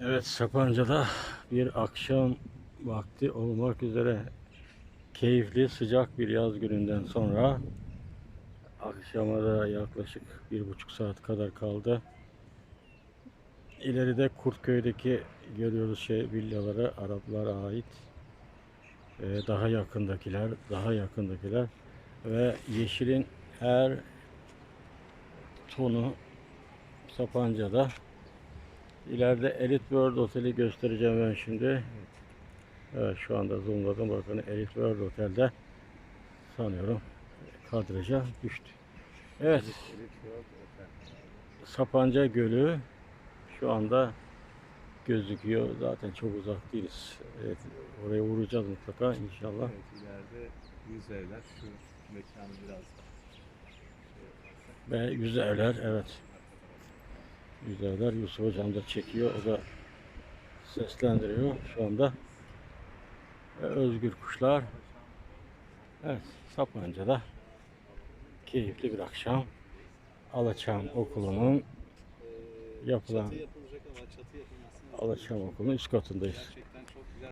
Evet Sapanca'da bir akşam vakti olmak üzere keyifli sıcak bir yaz gününden sonra akşama da yaklaşık bir buçuk saat kadar kaldı. İleride Kurtköy'deki görüyoruz şey villalara Araplara ait Ee, daha yakındakiler daha yakındakiler ve yeşilin her tonu Sapanca'da İleride Elite World Oteli göstereceğim ben şimdi. Evet şu anda zoomladım bakın Elite World Otel'de sanıyorum kadraja düştü. Evet Sapanca Gölü şu anda gözüküyor. Zaten çok uzak değiliz. Evet, oraya uğrayacağız mutlaka inşallah. Evet, ileride yüz evler şu mekanı biraz Ve yüz evler evet. Evler Yusuf Hocam da çekiyor. O da seslendiriyor şu anda. Ve özgür kuşlar. Evet Sapanca'da keyifli bir akşam. Alaçam Okulu'nun yapılan Alaçam Okulu'nun üst katındayız.